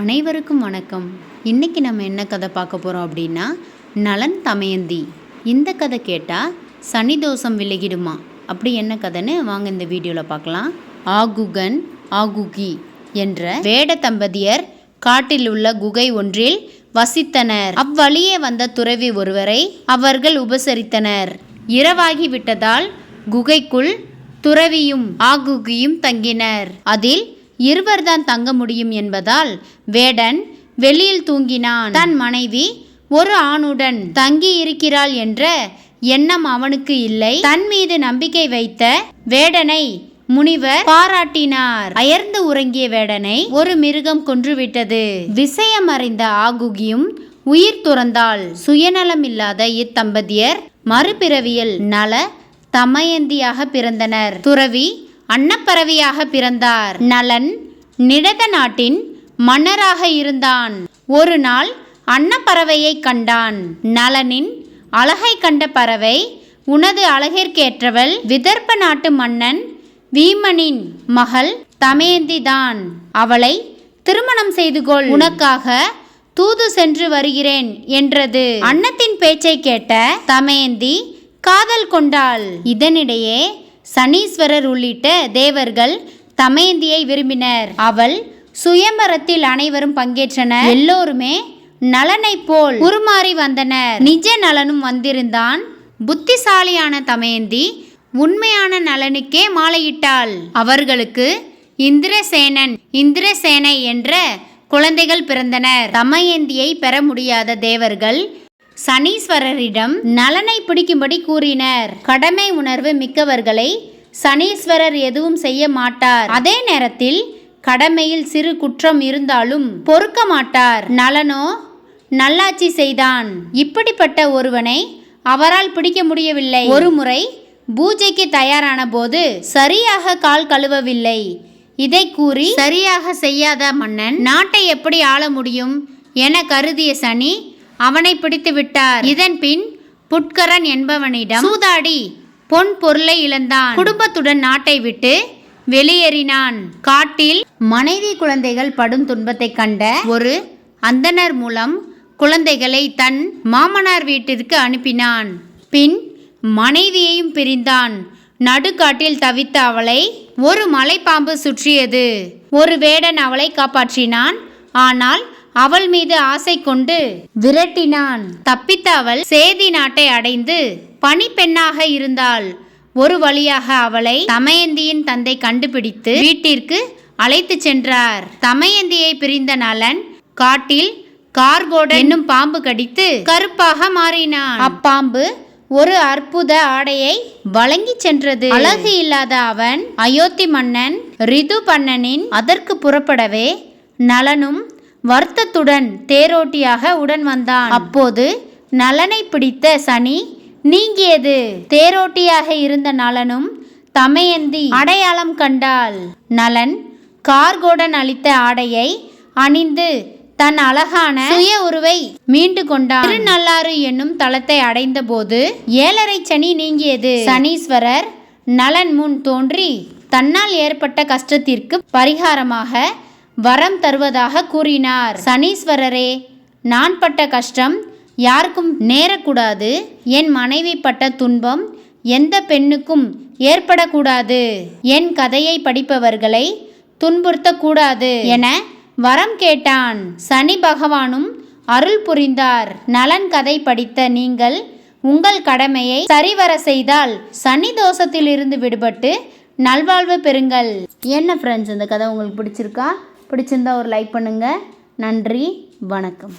அனைவருக்கும் வணக்கம். இன்னைக்கு நம்ம என்ன கதை பார்க்க போகிறோம் அப்படின்னா நலன் தமயந்தி. இந்த கதை கேட்டால் சனி தோஷம் விலகிடுமா? அப்படி என்ன கதைன்னு வாங்க இந்த வீடியோவில் பார்க்கலாம். ஆகுகன் ஆகுகி என்ற வேட தம்பதியர் காட்டில் உள்ள குகை ஒன்றில் வசித்தனர். அவ்வழியே வந்த துறவி ஒருவரை அவர்கள் உபசரித்தனர். இரவாகி விட்டதால் குகைக்குள் துறவியும் ஆகுகியும் தங்கினர். அதில் இருவர்தான் தங்க முடியும் என்பதால் வேடன் வெளியில் தூங்கினான். தன் மனைவி ஒரு ஆணுடன் தங்கி இருக்கிறாள் என்ற எண்ணம் அவனுக்கு இல்லை. தன் மீது நம்பிக்கை வைத்த வேடனை முனிவர் பாராட்டினார். அயர்ந்து உறங்கிய வேடனை ஒரு மிருகம் கொன்றுவிட்டது. விஷயம் அறிந்த ஆகுகியும் உயிர் துறந்தால் சுயநலம் இல்லாத இத்தம்பதியர் மறுபிறவியல் நல தமயந்தியாக பிறந்தனர். துறவி அன்னப்பறவையாக பிறந்தார். நலன் நிடத நாட்டின் மன்னராக இருந்தான். ஒரு நாள் அன்னப்பறவையை கண்டான். நலனின் அழகை கண்ட பறவை உனது அழகிற்கேற்றவள் விதர்ப்ப நாட்டு மன்னன் வீமனின் மகள் தமேந்திதான். அவளை திருமணம் செய்து கொள் உனக்காக தூது சென்று வருகிறேன் என்றது. அன்னத்தின் பேச்சை கேட்ட தமேந்தி காதல் கொண்டாள். இதனிடையே சனீஸ்வரர் உள்ளிட்ட தேவர்கள் தமயந்தியை விரும்பினர். அவள் சுயம்பரத்தில் அனைவரும் பங்கேற்றனர். எல்லோருமே நலனை போல் உருமாறி வந்தனர். நிஜ நலனும் வந்திருந்தான். புத்திசாலியான தமயந்தி உண்மையான நலனுக்கே மாலையிட்டாள். அவர்களுக்கு இந்திரசேனன் இந்திரசேனை என்ற குழந்தைகள் பிறந்தனர். தமயந்தியை பெற முடியாத தேவர்கள் சனீஸ்வரரிடம் நலனை பிடிக்கும்படி கூறினர். கடமை உணர்வு மிக்கவர்களை சனீஸ்வரர் எதுவும் செய்ய மாட்டார். அதே நேரத்தில் கடமையில் சிறு குற்றம் இருந்தாலும் பொறுக்க மாட்டார். நலனோ நல்லாட்சி செய்தான். இப்படிப்பட்ட ஒருவனை அவரால் பிடிக்க முடியவில்லை. ஒருமுறை பூஜைக்கு தயாரான போது சரியாக கால் கழுவவில்லை. இதை கூறி சரியாக செய்யாத மன்னன் நாட்டை எப்படி ஆள முடியும்? என கருதிய சனி அவனை பிடித்து விட்டார். இதன் பின் புட்கரன் என்பவனிடம் சூதாடி பொன் பொருளை இழந்தான். குடும்பத்துடன் நாட்டை விட்டு வெளியேறினான். காட்டில் மனைவி குழந்தைகள் படும் துன்பத்தை கண்ட ஒரு அந்தனர் மூலம் குழந்தைகளை தன் மாமனார் வீட்டிற்கு அனுப்பினான். பின் மனைவியையும் பிரிந்தான். நடுக்காட்டில் தவித்த அவளை ஒரு மலைப்பாம்பு சுற்றியது. ஒரு வேடன் அவளை காப்பாற்றினான். ஆனால் அவள் மீது ஆசை கொண்டு விரட்டினான். தப்பித்த அவள் சேதி நாட்டை அடைந்து பணிப்பெண்ணாக இருந்தாள். ஒரு வழியாக அவளை தமயந்தியின் தந்தை கண்டுபிடித்து வீட்டிற்கு அழைத்து சென்றார். தமயந்தியை பிரிந்த நலன் காட்டில் கார்கோட என்னும் பாம்பு கடித்து கருப்பாக மாறினான். அப்பாம்பு ஒரு அற்புத ஆடையை வழங்கி சென்றது. அழகு இல்லாத அவன் அயோத்தி மன்னன் ரிது பண்ணனின் அதற்கு புறப்படவே நலனும் வருத்தத்துடன் தேரோட்டியாக உடன் வந்தான். அப்போது நலனை பிடித்த சனி நீங்கியது. தேரோட்டியாக இருந்த நலனும் தமயந்தி. அடையாளம் கண்டாள். நலன் கார்கோடன் அளித்த ஆடையை அணிந்து தன் அழகான சுய உருவை மீண்டு கொண்டான். திருநள்ளாறு என்னும் தளத்தை அடைந்த போது ஏழரை சனி நீங்கியது. சனீஸ்வரர் நலன் முன் தோன்றி தன்னால் ஏற்பட்ட கஷ்டத்திற்கு பரிகாரமாக வரம் தருவதாக கூறினார். சனீஸ்வரரே நான் பட்ட கஷ்டம் யாருக்கும் நேரக்கூடாது. என் மனைவி பட்ட துன்பம் எந்த பெண்ணுக்கும் ஏற்படக்கூடாது. என் கதையை படிப்பவர்களை துன்புறுத்தக்கூடாது என வரம் கேட்டான். சனி பகவானும் அருள் புரிந்தார். நலன் கதை படித்த நீங்கள் உங்கள் கடமையை சரிவர செய்தால் சனி தோஷத்திலிருந்து விடுபட்டு நல்வாழ்வு பெறுங்கள். என்ன ஃப்ரெண்ட்ஸ் இந்த கதை உங்களுக்கு பிடிச்சிருக்கா? பிடிச்சிருந்தா ஒரு லைக் பண்ணுங்கள் நன்றி வணக்கம்.